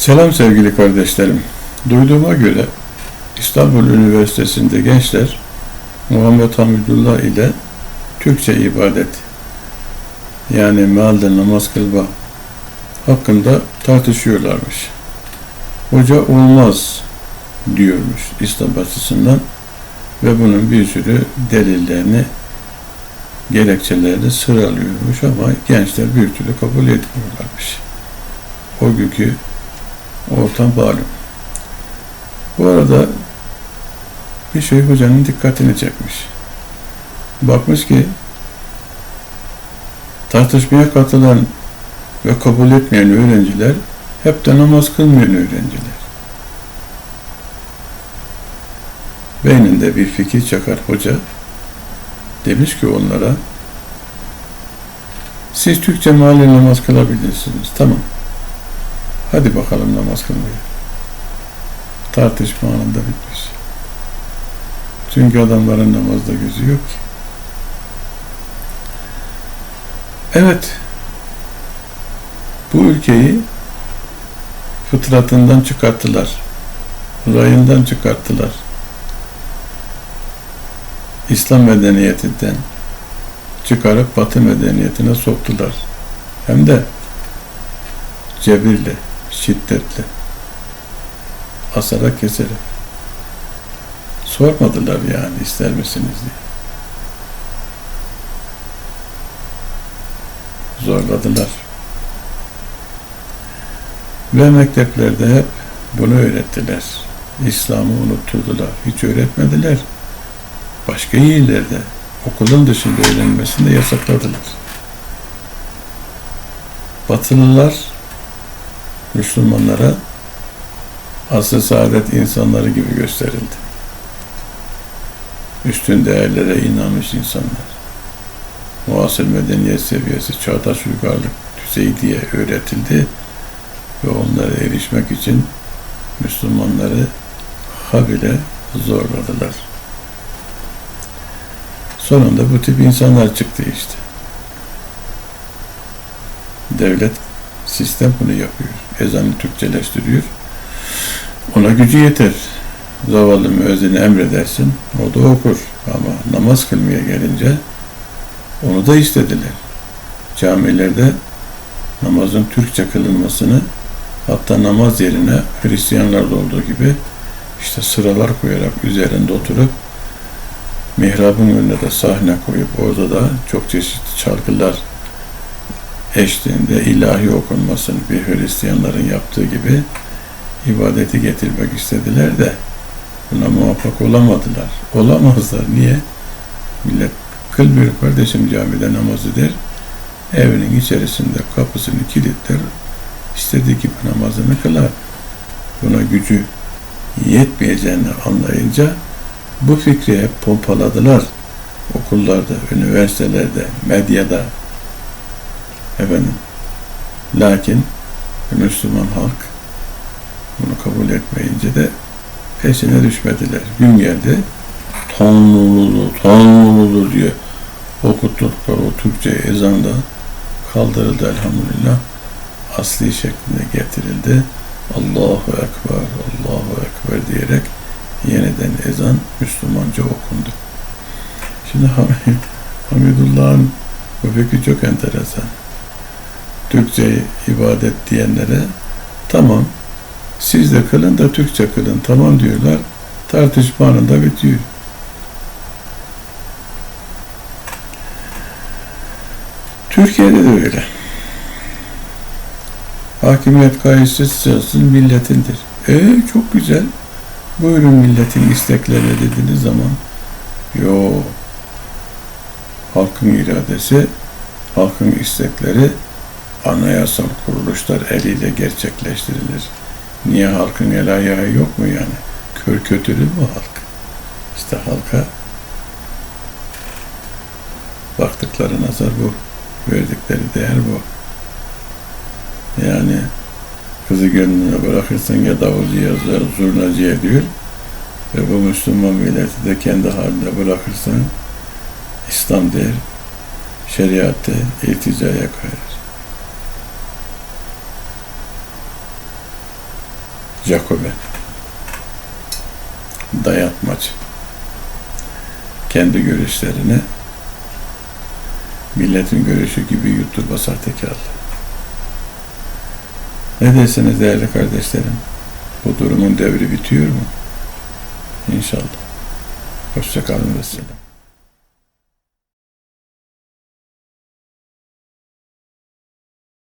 Selam sevgili kardeşlerim. Duyduğuma göre İstanbul Üniversitesi'nde gençler Muhammed Hamidullah ile Türkçe ibadet yani mealde namaz kılma hakkında tartışıyorlarmış. Hoca olmaz diyormuş İslam açısından ve bunun bir sürü delillerini gerekçelerini sıralıyormuş ama gençler bir türlü kabul etmiyorlarmış. O günkü ortam malum. Bu arada bir şey hocanın dikkatini çekmiş. Bakmış ki tartışmaya katılan ve kabul etmeyen öğrenciler hep de namaz kılmayan öğrenciler. Beyninde bir fikir çakar hoca. Demiş ki onlara siz Türkçe mahalle namaz kılabilirsiniz. Tamam. Hadi bakalım namaz kılmaya. Tartışma anında bitmiş. Çünkü adamların namazda gözü yok ki. Evet. Bu ülkeyi fıtratından çıkarttılar. Rayından çıkarttılar. İslam medeniyetinden çıkarıp Batı medeniyetine soktular. Hem de cebirle, şiddetle, asarak keserek. Sormadılar yani ister misiniz diye. Zorladılar. Ve mekteplerde hep bunu öğrettiler. İslam'ı unutturdular. Hiç öğretmediler. Başka yerlerde okulun dışında öğrenmesini yasakladılar. Batılılar Müslümanlara asr saadet insanları gibi gösterildi. Üstün değerlere inanmış insanlar. Muasır medeniyet seviyesi, çağdaş uygarlık düzeyi diye öğretildi ve onlara erişmek için Müslümanları habile zorladılar. Sonunda bu tip insanlar çıktı işte. Devlet sistem bunu yapıyor. Ezanı Türkçeleştiriyor. Ona gücü yeter. Zavallı müezzini emredersin, o da okur. Ama namaz kılmaya gelince onu da istediler. Camilerde namazın Türkçe kılınmasını hatta namaz yerine Hristiyanlarda olduğu gibi işte sıralar koyarak üzerinde oturup mihrabın önüne de sahne koyup orada da çok çeşitli çalgılar eşliğinde ilahi okunmasını bir Hristiyanların yaptığı gibi ibadeti getirmek istediler de buna muvaffak olamadılar. Olamazlar. Niye? Millet kılmıyor kardeşim camide namazı der. Evinin içerisinde kapısını kilitler. istediği gibi namazını kılar. Buna gücü yetmeyeceğini anlayınca bu fikri hep pompaladılar. Okullarda, üniversitelerde, medyada, Efendim, lakin Müslüman halk bunu kabul etmeyince de peşine düşmediler. Gün geldi, Tanrılıdır, Tanrılıdır diye okuttukları o Türkçe ezan da kaldırıldı elhamdülillah. Asli şeklinde getirildi. Allahu Ekber, Allahu Ekber diyerek yeniden ezan Müslümanca okundu. Şimdi Hamidullah'ın fikri çok enteresan. Türkçe ibadet diyenlere tamam siz de kılın da Türkçe kılın tamam diyorlar. Tartışma anında bitiyor. Türkiye'de de öyle. Hakimiyet gayesiz sırasın milletindir. E çok güzel. Buyurun milletin isteklerine dediğiniz zaman yo halkın iradesi, halkın istekleri anayasal kuruluşlar eliyle gerçekleştirilir. Niye halkın el ayağı yok mu yani? Kör kötülü bu halk. İşte halka baktıkları nazar bu. Verdikleri değer bu. Yani kızı gönlüne bırakırsın ya davulcuya ya zurnacıya diyor. Ve bu Müslüman milleti de kendi haline bırakırsan İslam der, şeriatte ilticaya kayar. Jacoben. Dayatmacı. Kendi görüşlerini milletin görüşü gibi yuttu basar. Ne dersiniz değerli kardeşlerim? Bu durumun devri bitiyor mu? İnşallah. Hoşçakalın ve selam.